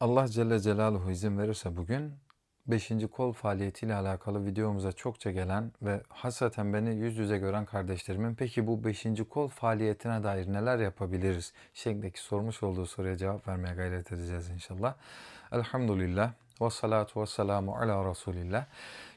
Allah Celle Celaluhu izin verirse bugün 5. kol faaliyetiyle alakalı videomuza çokça gelen ve hasreten beni yüz yüze gören kardeşlerimin peki bu 5. kol faaliyetine dair neler yapabiliriz şeklindeki sormuş olduğu soruya cevap vermeye gayret edeceğiz inşallah. Elhamdülillah ve salatu ve selamu ala Resulillah.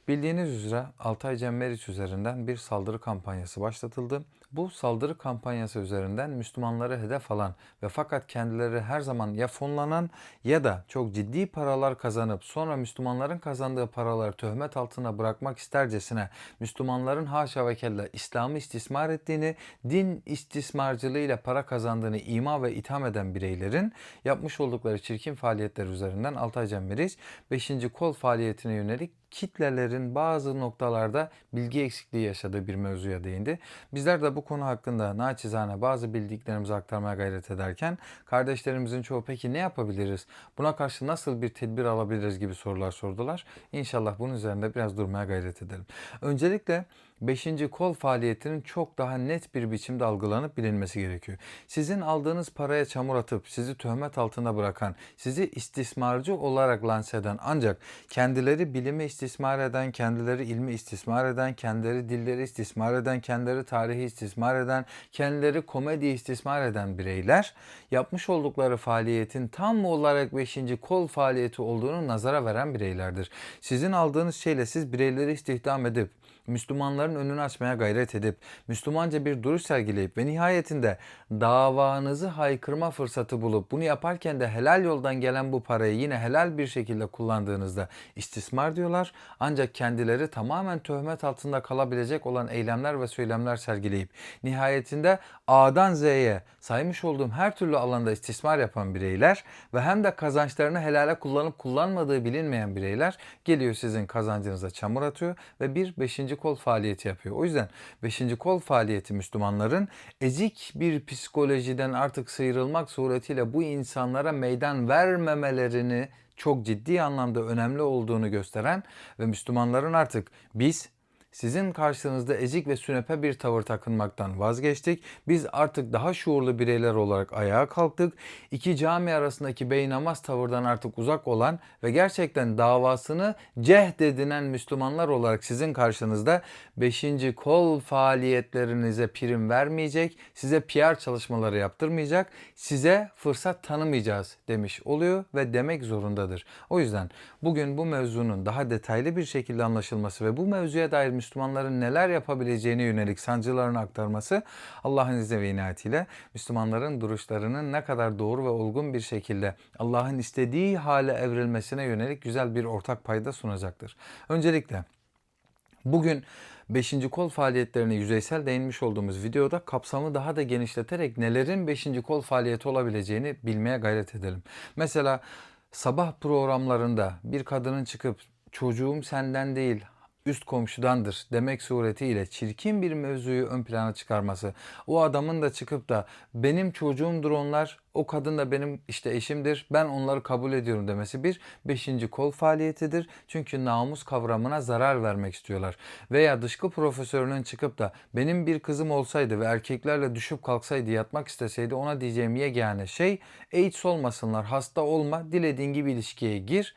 Bildiğiniz üzere Altay Cem üzerinden bir saldırı kampanyası başlatıldı. Bu saldırı kampanyası üzerinden Müslümanları hedef alan ve fakat kendileri her zaman ya fonlanan ya da çok ciddi paralar kazanıp sonra Müslümanların kazandığı paraları töhmet altına bırakmak istercesine Müslümanların haşa ve kella İslam'ı istismar ettiğini, din istismarcılığıyla para kazandığını ima ve itham eden bireylerin yapmış oldukları çirkin faaliyetler üzerinden Altay Cem Meriç 5. kol faaliyetine yönelik kitlelerin bazı noktalarda bilgi eksikliği yaşadığı bir mevzuya değindi. Bizler de bu konu hakkında naçizane bazı bildiklerimizi aktarmaya gayret ederken kardeşlerimizin çoğu peki ne yapabiliriz? Buna karşı nasıl bir tedbir alabiliriz gibi sorular sordular. İnşallah bunun üzerinde biraz durmaya gayret edelim. Öncelikle 5. kol faaliyetinin çok daha net bir biçimde algılanıp bilinmesi gerekiyor. Sizin aldığınız paraya çamur atıp sizi töhmet altında bırakan, sizi istismarcı olarak lanse eden ancak kendileri bilimi istismar eden, kendileri ilmi istismar eden, kendileri dilleri istismar eden, kendileri tarihi istismar eden, kendileri komedi istismar eden bireyler yapmış oldukları faaliyetin tam olarak 5. kol faaliyeti olduğunu nazara veren bireylerdir. Sizin aldığınız şeyle siz bireyleri istihdam edip Müslümanların önünü açmaya gayret edip Müslümanca bir duruş sergileyip ve nihayetinde davanızı haykırma fırsatı bulup bunu yaparken de helal yoldan gelen bu parayı yine helal bir şekilde kullandığınızda istismar diyorlar. Ancak kendileri tamamen töhmet altında kalabilecek olan eylemler ve söylemler sergileyip nihayetinde A'dan Z'ye saymış olduğum her türlü alanda istismar yapan bireyler ve hem de kazançlarını helale kullanıp kullanmadığı bilinmeyen bireyler geliyor sizin kazancınıza çamur atıyor ve bir beşinci kol faaliyeti yapıyor. O yüzden 5. kol faaliyeti Müslümanların ezik bir psikolojiden artık sıyrılmak suretiyle bu insanlara meydan vermemelerini çok ciddi anlamda önemli olduğunu gösteren ve Müslümanların artık biz sizin karşınızda ezik ve sünepe bir tavır takınmaktan vazgeçtik. Biz artık daha şuurlu bireyler olarak ayağa kalktık. İki cami arasındaki beynamaz tavırdan artık uzak olan ve gerçekten davasını cehd edinen Müslümanlar olarak sizin karşınızda 5. kol faaliyetlerinize prim vermeyecek, size PR çalışmaları yaptırmayacak, size fırsat tanımayacağız demiş oluyor ve demek zorundadır. O yüzden bugün bu mevzunun daha detaylı bir şekilde anlaşılması ve bu mevzuya dair Müslümanların neler yapabileceğine yönelik sancılarını aktarması Allah'ın izni ve inayetiyle Müslümanların duruşlarının ne kadar doğru ve olgun bir şekilde Allah'ın istediği hale evrilmesine yönelik güzel bir ortak payda sunacaktır. Öncelikle bugün 5. kol faaliyetlerine yüzeysel değinmiş olduğumuz videoda kapsamı daha da genişleterek nelerin 5. kol faaliyeti olabileceğini bilmeye gayret edelim. Mesela sabah programlarında bir kadının çıkıp çocuğum senden değil üst komşudandır demek suretiyle çirkin bir mevzuyu ön plana çıkarması. O adamın da çıkıp da benim çocuğumdur onlar, o kadın da benim işte eşimdir, ben onları kabul ediyorum demesi bir beşinci kol faaliyetidir. Çünkü namus kavramına zarar vermek istiyorlar. Veya dışkı profesörünün çıkıp da benim bir kızım olsaydı ve erkeklerle düşüp kalksaydı, yatmak isteseydi ona diyeceğim yegane şey AIDS olmasınlar, hasta olma, dilediğin gibi ilişkiye gir.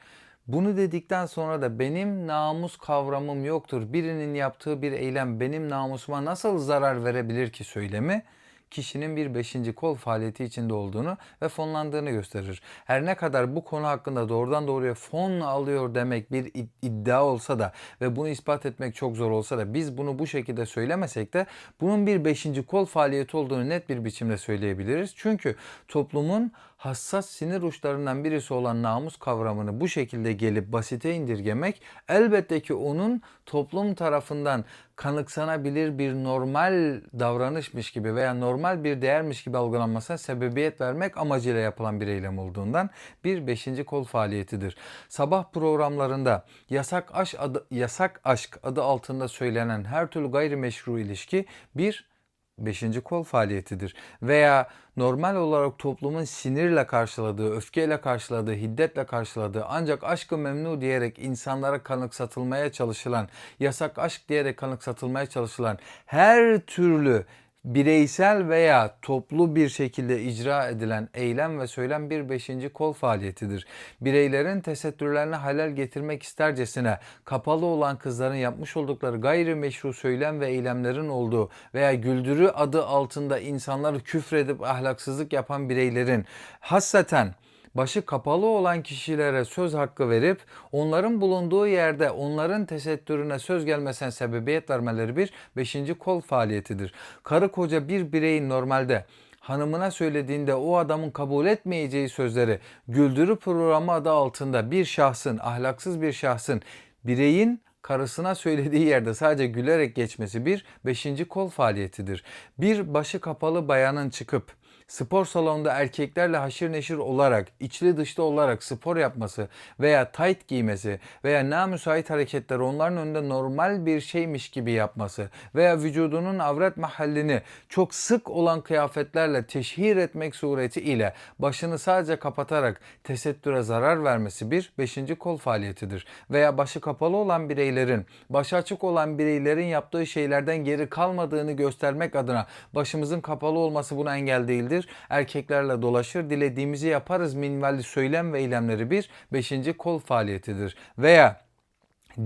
Bunu dedikten sonra da benim namus kavramım yoktur. Birinin yaptığı bir eylem benim namusuma nasıl zarar verebilir ki söylemi kişinin bir beşinci kol faaliyeti içinde olduğunu ve fonlandığını gösterir. Her ne kadar bu konu hakkında doğrudan doğruya fon alıyor demek bir iddia olsa da ve bunu ispat etmek çok zor olsa da biz bunu bu şekilde söylemesek de bunun bir beşinci kol faaliyeti olduğunu net bir biçimde söyleyebiliriz. Çünkü toplumun hassas sinir uçlarından birisi olan namus kavramını bu şekilde gelip basite indirgemek elbette ki onun toplum tarafından kanıksanabilir bir normal davranışmış gibi veya normal bir değermiş gibi algılanmasına sebebiyet vermek amacıyla yapılan bir eylem olduğundan bir beşinci kol faaliyetidir. Sabah programlarında yasak aşk adı, yasak aşk adı altında söylenen her türlü gayrimeşru ilişki bir beşinci kol faaliyetidir. Veya normal olarak toplumun sinirle karşıladığı, öfkeyle karşıladığı, hiddetle karşıladığı ancak aşkı memnu diyerek insanlara kanıksatılmaya çalışılan, yasak aşk diyerek kanıksatılmaya çalışılan her türlü bireysel veya toplu bir şekilde icra edilen eylem ve söylem bir beşinci kol faaliyetidir. Bireylerin tesettürlerine halel getirmek istercesine kapalı olan kızların yapmış oldukları gayrimeşru söylem ve eylemlerin olduğu veya güldürü adı altında insanları küfredip ahlaksızlık yapan bireylerin hassaten başı kapalı olan kişilere söz hakkı verip onların bulunduğu yerde onların tesettürüne söz gelmesine sebebiyet vermeleri bir beşinci kol faaliyetidir. Karı koca bir bireyin normalde hanımına söylediğinde o adamın kabul etmeyeceği sözleri güldürü programı adı altında bir şahsın, ahlaksız bir şahsın bireyin karısına söylediği yerde sadece gülerek geçmesi bir beşinci kol faaliyetidir. Bir başı kapalı bayanın çıkıp spor salonunda erkeklerle haşır neşir olarak, içli dışlı olarak spor yapması veya tight giymesi veya namüsait hareketler onların önünde normal bir şeymiş gibi yapması veya vücudunun avret mahallini çok sık olan kıyafetlerle teşhir etmek suretiyle başını sadece kapatarak tesettüre zarar vermesi bir beşinci kol faaliyetidir. Veya başı kapalı olan bireylerin, başı açık olan bireylerin yaptığı şeylerden geri kalmadığını göstermek adına başımızın kapalı olması buna engel değildir. Erkeklerle dolaşır, dilediğimizi yaparız minvalli söylem ve eylemleri bir beşinci kol faaliyetidir. Veya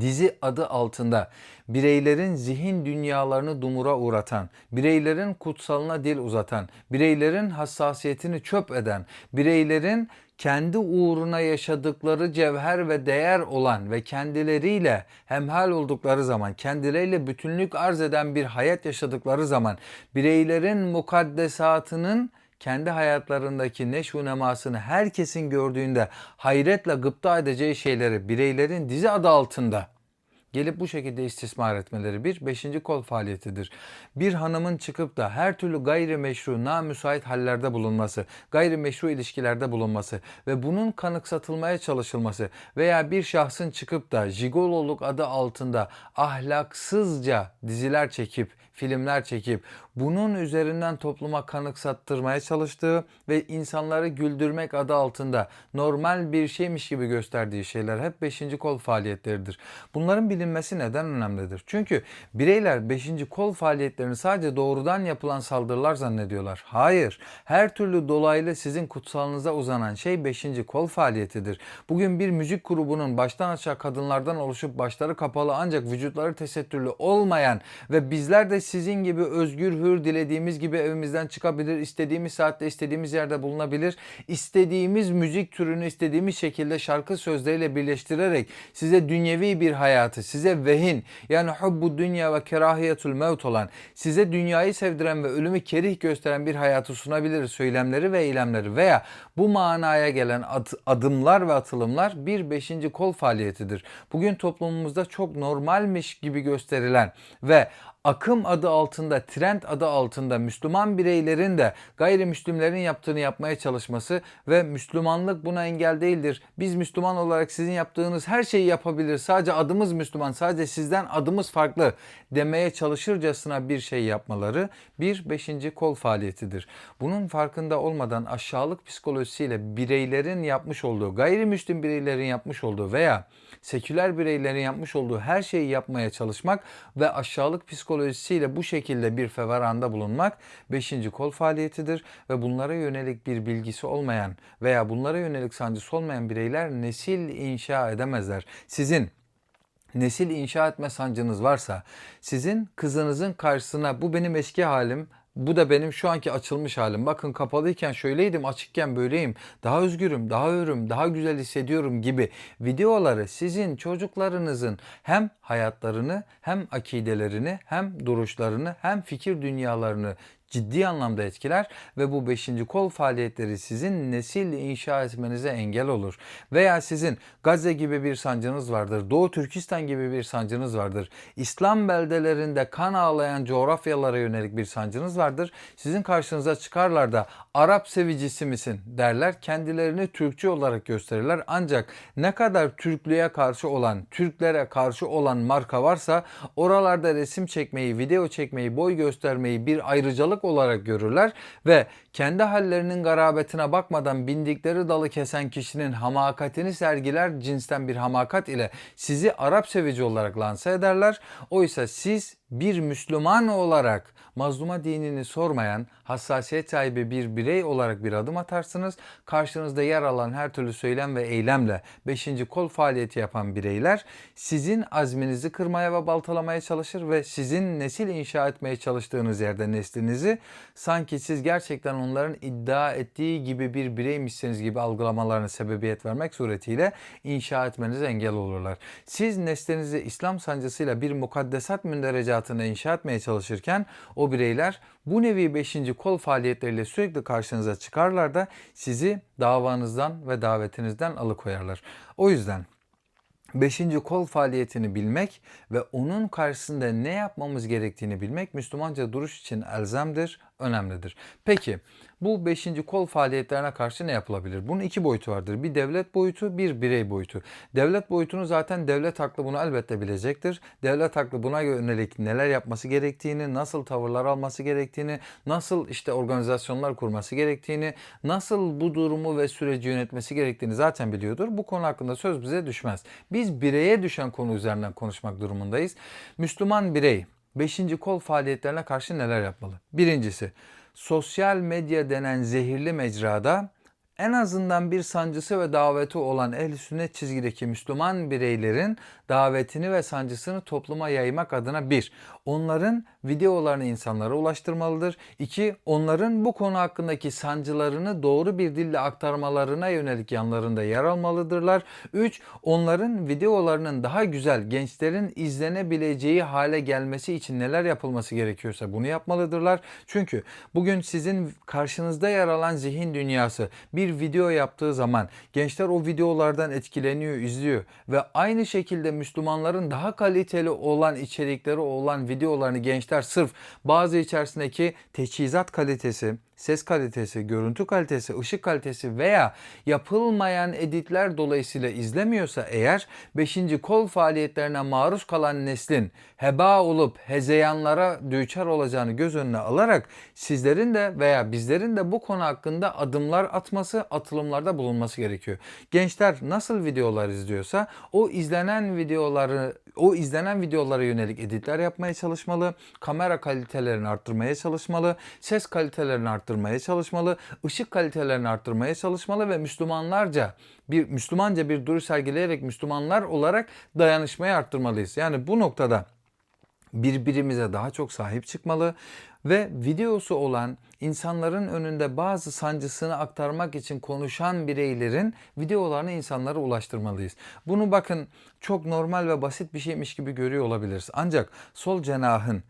dizi adı altında bireylerin zihin dünyalarını dumura uğratan, bireylerin kutsalına dil uzatan, bireylerin hassasiyetini çöp eden, bireylerin kendi uğruna yaşadıkları cevher ve değer olan ve kendileriyle hemhal oldukları zaman, kendileriyle bütünlük arz eden bir hayat yaşadıkları zaman, bireylerin mukaddesatının kendi hayatlarındaki neşu nemasını herkesin gördüğünde hayretle gıpta edeceği şeyleri bireylerin dizi adı altında gelip bu şekilde istismar etmeleri bir beşinci kol faaliyetidir. Bir hanımın çıkıp da her türlü gayrimeşru, namüsait hallerde bulunması, gayrimeşru ilişkilerde bulunması ve bunun kanıksatılmaya çalışılması veya bir şahsın çıkıp da jigololuk adı altında ahlaksızca diziler çekip, filmler çekip bunun üzerinden topluma kanıksattırmaya çalıştığı ve insanları güldürmek adı altında normal bir şeymiş gibi gösterdiği şeyler hep beşinci kol faaliyetleridir. Bunların bilinmesi neden önemlidir? Çünkü bireyler beşinci kol faaliyetlerini sadece doğrudan yapılan saldırılar zannediyorlar. Hayır, her türlü dolaylı sizin kutsalınıza uzanan şey beşinci kol faaliyetidir. Bugün bir müzik grubunun baştan aşağı kadınlardan oluşup başları kapalı ancak vücutları tesettürlü olmayan ve bizler de sizin gibi özgür hür dilediğimiz gibi evimizden çıkabilir, istediğimiz saatte istediğimiz yerde bulunabilir, istediğimiz müzik türünü istediğimiz şekilde şarkı sözleriyle birleştirerek size dünyevi bir hayatı, size vehin yani hubbu dünya ve kerahiyetul mevt olan, size dünyayı sevdiren ve ölümü kerih gösteren bir hayatı sunabilir söylemleri ve eylemleri veya bu manaya gelen adımlar ve atılımlar bir beşinci kol faaliyetidir. Bugün toplumumuzda çok normalmiş gibi gösterilen ve akım adı altında, trend adı altında Müslüman bireylerin de gayrimüslimlerin yaptığını yapmaya çalışması ve Müslümanlık buna engel değildir. Biz Müslüman olarak sizin yaptığınız her şeyi yapabilir. Sadece adımız Müslüman, sadece sizden adımız farklı demeye çalışırcasına bir şey yapmaları bir beşinci kol faaliyetidir. Bunun farkında olmadan aşağılık psikolojisiyle bireylerin yapmış olduğu, gayrimüslim bireylerin yapmış olduğu veya seküler bireylerin yapmış olduğu her şeyi yapmaya çalışmak ve aşağılık psikolojisiyle bu şekilde bir feveranda bulunmak beşinci kol faaliyetidir ve bunlara yönelik bir bilgisi olmayan veya bunlara yönelik sancısı olmayan bireyler nesil inşa edemezler. Sizin nesil inşa etme sancınız varsa sizin kızınızın karşısına bu benim eski halim bu da benim şu anki açılmış halim. Bakın kapalıyken şöyleydim, açıkken böyleyim. Daha özgürüm, daha hürüm, daha güzel hissediyorum gibi videoları sizin çocuklarınızın hem hayatlarını, hem akidelerini, hem duruşlarını, hem fikir dünyalarını ciddi anlamda etkiler ve bu beşinci kol faaliyetleri sizin nesil inşa etmenize engel olur. Veya sizin Gazze gibi bir sancınız vardır, Doğu Türkistan gibi bir sancınız vardır, İslam beldelerinde kan ağlayan coğrafyalara yönelik bir sancınız vardır. Sizin karşınıza çıkarlar da Arap sevicisi misin derler. Kendilerini Türkçü olarak gösterirler. Ancak ne kadar Türklüğe karşı olan, Türklere karşı olan marka varsa oralarda resim çekmeyi, video çekmeyi, boy göstermeyi bir ayrıcalık olarak görürler ve kendi hallerinin garabetine bakmadan bindikleri dalı kesen kişinin hamakatini sergiler cinsten bir hamakat ile sizi Arap sevici olarak lanse ederler. Oysa siz bir Müslüman olarak mazluma dinini sormayan, hassasiyet sahibi bir birey olarak bir adım atarsınız. Karşınızda yer alan her türlü söylem ve eylemle 5. kol faaliyeti yapan bireyler sizin azminizi kırmaya ve baltalamaya çalışır ve sizin nesil inşa etmeye çalıştığınız yerde neslinizi sanki siz gerçekten onların iddia ettiği gibi bir bireymişsiniz gibi algılamalarına sebebiyet vermek suretiyle inşa etmenize engel olurlar. Siz neslinizi İslam sancısıyla bir mukaddesat münderecatına inşa etmeye çalışırken o bireyler bu nevi 5. kol faaliyetleriyle sürekli karşınıza çıkarlar da sizi davanızdan ve davetinizden alıkoyarlar. O yüzden Beşinci kol faaliyetini bilmek ve onun karşısında ne yapmamız gerektiğini bilmek Müslümanca duruş için elzemdir, önemlidir. Peki bu beşinci kol faaliyetlerine karşı ne yapılabilir? Bunun iki boyutu vardır. Bir devlet boyutu, bir birey boyutu. Devlet boyutunu zaten devlet haklı bunu elbette bilecektir. Devlet haklı buna yönelik neler yapması gerektiğini, nasıl tavırlar alması gerektiğini, nasıl işte organizasyonlar kurması gerektiğini, nasıl bu durumu ve süreci yönetmesi gerektiğini zaten biliyordur. Bu konu hakkında söz bize düşmez. Biz bireye düşen konu üzerinden konuşmak durumundayız. Müslüman birey 5. kol faaliyetlerine karşı neler yapmalı? Birincisi, sosyal medya denen zehirli mecrada en azından bir sancısı ve daveti olan ehl sünnet çizgideki Müslüman bireylerin davetini ve sancısını topluma yaymak adına bir, onların videolarını insanlara ulaştırmalıdır. İki, onların bu konu hakkındaki sancılarını doğru bir dille aktarmalarına yönelik yanlarında yer almalıdırlar. Üç, onların videolarının daha güzel gençlerin izlenebileceği hale gelmesi için neler yapılması gerekiyorsa bunu yapmalıdırlar. Çünkü bugün sizin karşınızda yer alan zihin dünyası bir video yaptığı zaman gençler o videolardan etkileniyor, izliyor ve aynı şekilde Müslümanların daha kaliteli olan içerikleri olan videolarını gençler sırf bazı içerisindeki teçhizat kalitesi, ses kalitesi, görüntü kalitesi, ışık kalitesi veya yapılmayan editler dolayısıyla izlemiyorsa eğer 5. kol faaliyetlerine maruz kalan neslin heba olup hezeyanlara düçar olacağını göz önüne alarak sizlerin de veya bizlerin de bu konu hakkında adımlar atması, atılımlarda bulunması gerekiyor. Gençler nasıl videolar izliyorsa o izlenen videoları o izlenen videolara yönelik editler yapmaya çalışmalı, kamera kalitelerini arttırmaya çalışmalı, ses kalitelerini arttırmaya çalışmalı, ışık kalitelerini arttırmaya çalışmalı ve Müslümanlarca bir Müslümanca bir duruş sergileyerek Müslümanlar olarak dayanışmayı arttırmalıyız. Yani bu noktada birbirimize daha çok sahip çıkmalı ve videosu olan insanların önünde bazı sancısını aktarmak için konuşan bireylerin videolarını insanlara ulaştırmalıyız. Bunu bakın çok normal ve basit bir şeymiş gibi görüyor olabiliriz. Ancak sol cenahın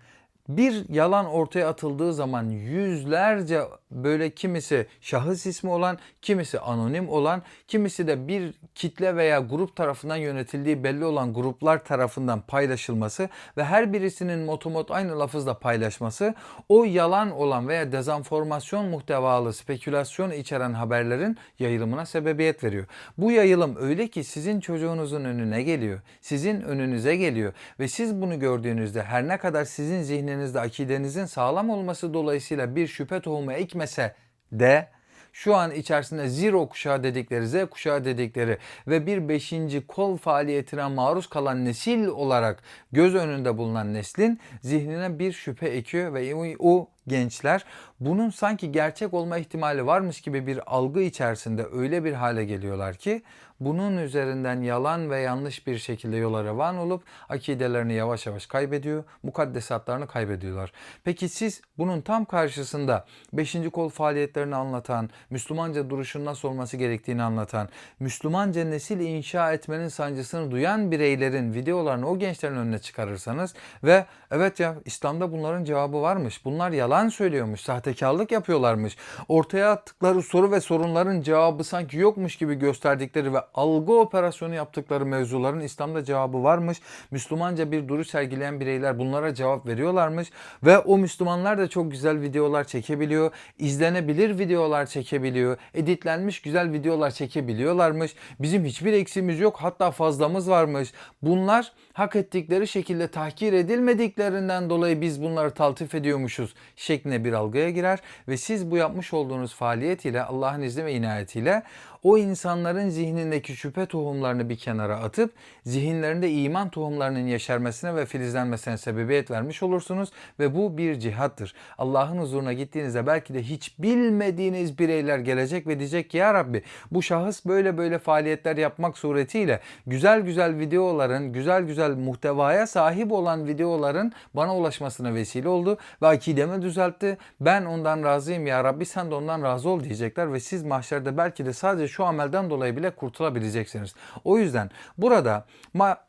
bir yalan ortaya atıldığı zaman yüzlerce böyle kimisi şahıs ismi olan, kimisi anonim olan, kimisi de bir kitle veya grup tarafından yönetildiği belli olan gruplar tarafından paylaşılması ve her birisinin motomot aynı lafızla paylaşması o yalan olan veya dezenformasyon muhtevalı spekülasyon içeren haberlerin yayılımına sebebiyet veriyor. Bu yayılım öyle ki sizin çocuğunuzun önüne geliyor, sizin önünüze geliyor ve siz bunu gördüğünüzde her ne kadar sizin zihninizde akidenizin sağlam olması dolayısıyla bir şüphe tohumu ekmese de şu an içerisinde zero kuşağı dedikleri, Z kuşağı dedikleri ve bir beşinci kol faaliyetine maruz kalan nesil olarak göz önünde bulunan neslin zihnine bir şüphe ekiyor ve o gençler bunun sanki gerçek olma ihtimali varmış gibi bir algı içerisinde öyle bir hale geliyorlar ki bunun üzerinden yalan ve yanlış bir şekilde yola revan olup akidelerini yavaş yavaş kaybediyor, mukaddesatlarını kaybediyorlar. Peki siz bunun tam karşısında 5. kol faaliyetlerini anlatan, Müslümanca duruşun nasıl olması gerektiğini anlatan, Müslümanca nesil inşa etmenin sancısını duyan bireylerin videolarını o gençlerin önüne çıkarırsanız ve evet ya İslam'da bunların cevabı varmış. Bunlar yalan söylüyormuş, sahtekarlık yapıyorlarmış. Ortaya attıkları soru ve sorunların cevabı sanki yokmuş gibi gösterdikleri ve algı operasyonu yaptıkları mevzuların İslam'da cevabı varmış. Müslümanca bir duruş sergileyen bireyler bunlara cevap veriyorlarmış ve o Müslümanlar da çok güzel videolar çekebiliyor. izlenebilir videolar çekebiliyor. Editlenmiş güzel videolar çekebiliyorlarmış. Bizim hiçbir eksiğimiz yok. Hatta fazlamız varmış. Bunlar hak ettikleri şekilde tahkir edilmediklerinden dolayı biz bunları taltif ediyormuşuz şeklinde bir algıya girer ve siz bu yapmış olduğunuz faaliyet ile Allah'ın izni ve inayetiyle o insanların zihnindeki şüphe tohumlarını bir kenara atıp zihinlerinde iman tohumlarının yeşermesine ve filizlenmesine sebebiyet vermiş olursunuz ve bu bir cihattır. Allah'ın huzuruna gittiğinizde belki de hiç bilmediğiniz bireyler gelecek ve diyecek ki ya Rabbi bu şahıs böyle böyle faaliyetler yapmak suretiyle güzel güzel videoların, güzel güzel muhtevaya sahip olan videoların bana ulaşmasına vesile oldu ve akidemi düzeltti. Ben ondan razıyım ya Rabbi sen de ondan razı ol diyecekler ve siz mahşerde belki de sadece şu amelden dolayı bile kurtulabileceksiniz. O yüzden burada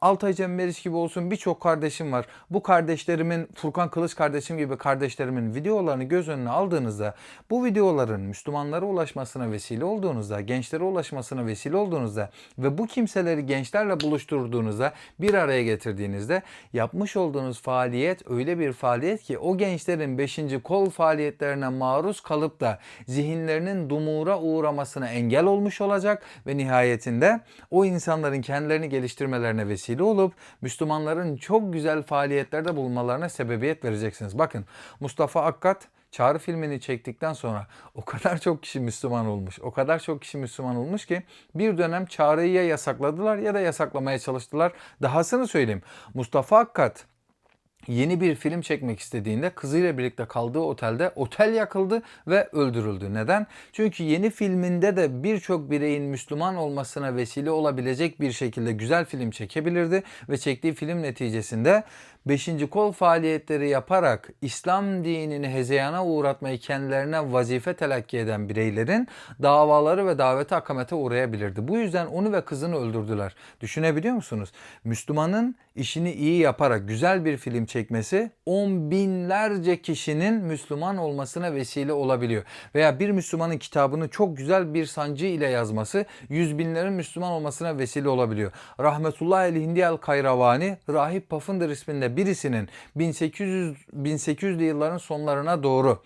Altay Cem Meriç gibi olsun birçok kardeşim var. Bu kardeşlerimin Furkan Kılıç kardeşim gibi kardeşlerimin videolarını göz önüne aldığınızda bu videoların Müslümanlara ulaşmasına vesile olduğunuzda, gençlere ulaşmasına vesile olduğunuzda ve bu kimseleri gençlerle buluşturduğunuzda bir araya getirdiğinizde yapmış olduğunuz faaliyet öyle bir faaliyet ki o gençlerin 5. kol faaliyetlerine maruz kalıp da zihinlerinin dumura uğramasına engel olmuş olacak ve nihayetinde o insanların kendilerini geliştirmelerine vesile olup Müslümanların çok güzel faaliyetlerde bulunmalarına sebebiyet vereceksiniz. Bakın Mustafa Akkat Çağrı filmini çektikten sonra o kadar çok kişi Müslüman olmuş. O kadar çok kişi Müslüman olmuş ki bir dönem Çağrı'yı ya yasakladılar ya da yasaklamaya çalıştılar. Dahasını söyleyeyim. Mustafa Akkat yeni bir film çekmek istediğinde kızıyla birlikte kaldığı otelde otel yakıldı ve öldürüldü. Neden? Çünkü yeni filminde de birçok bireyin Müslüman olmasına vesile olabilecek bir şekilde güzel film çekebilirdi ve çektiği film neticesinde 5. kol faaliyetleri yaparak İslam dinini hezeyana uğratmayı kendilerine vazife telakki eden bireylerin davaları ve daveti akamete uğrayabilirdi. Bu yüzden onu ve kızını öldürdüler. Düşünebiliyor musunuz? Müslümanın işini iyi yaparak güzel bir film çekmesi on binlerce kişinin Müslüman olmasına vesile olabiliyor. Veya bir Müslümanın kitabını çok güzel bir sancı ile yazması yüz binlerin Müslüman olmasına vesile olabiliyor. Rahmetullah el Hindi el Kayravani Rahip Pafındır isminde birisinin 1800 1800'lü yılların sonlarına doğru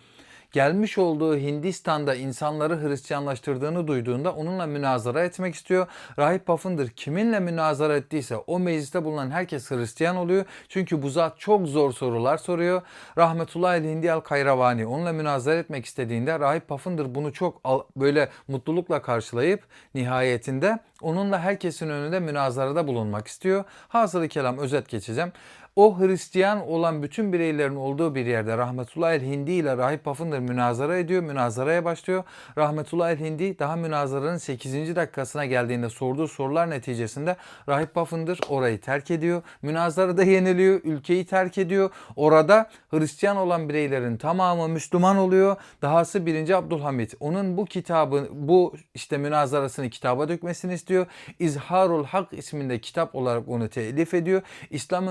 gelmiş olduğu Hindistan'da insanları Hristiyanlaştırdığını duyduğunda onunla münazara etmek istiyor. Rahip Pafındır kiminle münazara ettiyse o mecliste bulunan herkes Hristiyan oluyor. Çünkü bu zat çok zor sorular soruyor. Rahmetullah el Hindi Kayravani onunla münazara etmek istediğinde Rahip Pafındır bunu çok böyle mutlulukla karşılayıp nihayetinde onunla herkesin önünde münazarada bulunmak istiyor. Hasılı kelam özet geçeceğim. O Hristiyan olan bütün bireylerin olduğu bir yerde Rahmetullah el Hindi ile Rahip Pafındır münazara ediyor. Münazaraya başlıyor. Rahmetullah el Hindi daha münazaranın 8. dakikasına geldiğinde sorduğu sorular neticesinde Rahip Pafındır orayı terk ediyor. Münazarada yeniliyor. Ülkeyi terk ediyor. Orada Hristiyan olan bireylerin tamamı Müslüman oluyor. Dahası 1. Abdülhamit onun bu kitabı bu işte münazarasını kitaba dökmesini istiyor. İzharul Hak isminde kitap olarak onu telif ediyor. İslam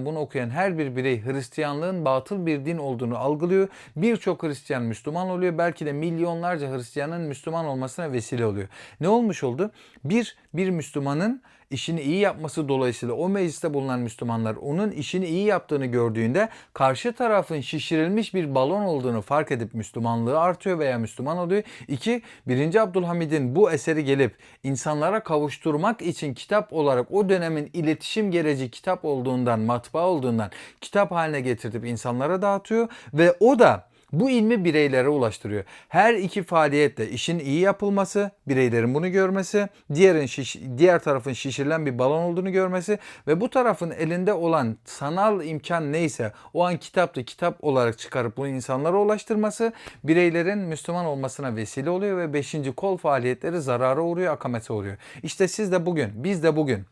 ümmetinden bunu okuyan her bir birey Hristiyanlığın batıl bir din olduğunu algılıyor. Birçok Hristiyan Müslüman oluyor. Belki de milyonlarca Hristiyanın Müslüman olmasına vesile oluyor. Ne olmuş oldu? Bir, bir Müslümanın işini iyi yapması dolayısıyla o mecliste bulunan Müslümanlar onun işini iyi yaptığını gördüğünde karşı tarafın şişirilmiş bir balon olduğunu fark edip Müslümanlığı artıyor veya Müslüman oluyor. İki, 1. Abdülhamid'in bu eseri gelip insanlara kavuşturmak için kitap olarak o dönemin iletişim gereci kitap olduğundan, matbaa olduğundan kitap haline getirtip insanlara dağıtıyor ve o da bu ilmi bireylere ulaştırıyor. Her iki faaliyette işin iyi yapılması, bireylerin bunu görmesi, diğerin şiş, diğer tarafın şişirilen bir balon olduğunu görmesi ve bu tarafın elinde olan sanal imkan neyse o an kitaptı kitap olarak çıkarıp bunu insanlara ulaştırması bireylerin Müslüman olmasına vesile oluyor ve beşinci kol faaliyetleri zarara uğruyor, akamete uğruyor. İşte siz de bugün, biz de bugün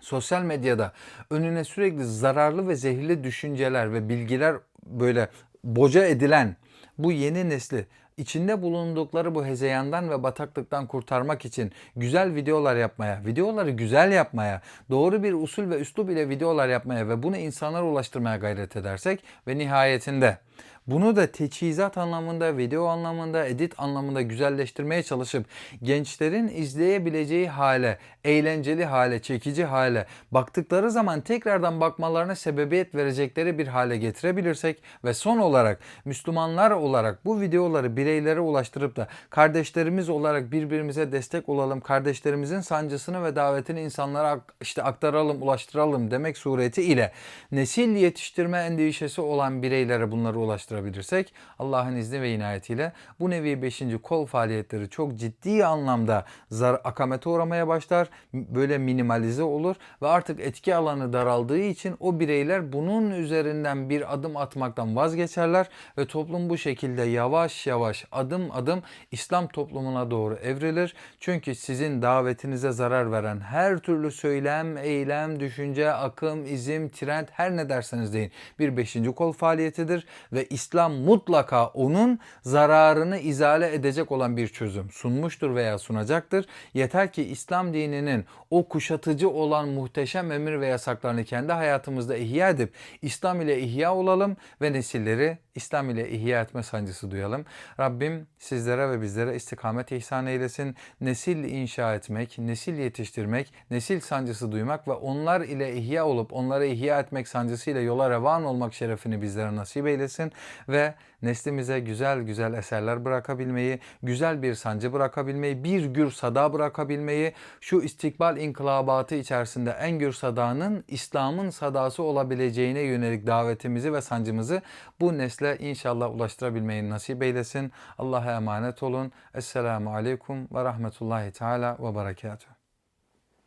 sosyal medyada önüne sürekli zararlı ve zehirli düşünceler ve bilgiler böyle boca edilen bu yeni nesli içinde bulundukları bu hezeyandan ve bataklıktan kurtarmak için güzel videolar yapmaya, videoları güzel yapmaya, doğru bir usul ve üslup ile videolar yapmaya ve bunu insanlara ulaştırmaya gayret edersek ve nihayetinde bunu da teçhizat anlamında, video anlamında, edit anlamında güzelleştirmeye çalışıp gençlerin izleyebileceği hale, eğlenceli hale, çekici hale, baktıkları zaman tekrardan bakmalarına sebebiyet verecekleri bir hale getirebilirsek ve son olarak Müslümanlar olarak bu videoları bireylere ulaştırıp da kardeşlerimiz olarak birbirimize destek olalım, kardeşlerimizin sancısını ve davetini insanlara işte aktaralım, ulaştıralım demek sureti ile nesil yetiştirme endişesi olan bireylere bunları ulaştıralım ulaştırabilirsek Allah'ın izni ve inayetiyle bu nevi 5. kol faaliyetleri çok ciddi anlamda zar akamete uğramaya başlar. Böyle minimalize olur ve artık etki alanı daraldığı için o bireyler bunun üzerinden bir adım atmaktan vazgeçerler ve toplum bu şekilde yavaş yavaş adım adım İslam toplumuna doğru evrilir. Çünkü sizin davetinize zarar veren her türlü söylem, eylem, düşünce, akım, izim, trend her ne derseniz deyin bir beşinci kol faaliyetidir ve İslam mutlaka onun zararını izale edecek olan bir çözüm sunmuştur veya sunacaktır. Yeter ki İslam dininin o kuşatıcı olan muhteşem emir ve yasaklarını kendi hayatımızda ihya edip İslam ile ihya olalım ve nesilleri İslam ile ihya etme sancısı duyalım. Rabbim sizlere ve bizlere istikamet ihsan eylesin. Nesil inşa etmek, nesil yetiştirmek, nesil sancısı duymak ve onlar ile ihya olup onları ihya etmek sancısıyla yola revan olmak şerefini bizlere nasip eylesin ve neslimize güzel güzel eserler bırakabilmeyi, güzel bir sancı bırakabilmeyi, bir gür sada bırakabilmeyi, şu istikbal inkılabatı içerisinde en gür sadanın İslam'ın sadası olabileceğine yönelik davetimizi ve sancımızı bu nesle inşallah ulaştırabilmeyi nasip eylesin. Allah'a emanet olun. Esselamu Aleyküm ve Rahmetullahi Teala ve Berekatuhu.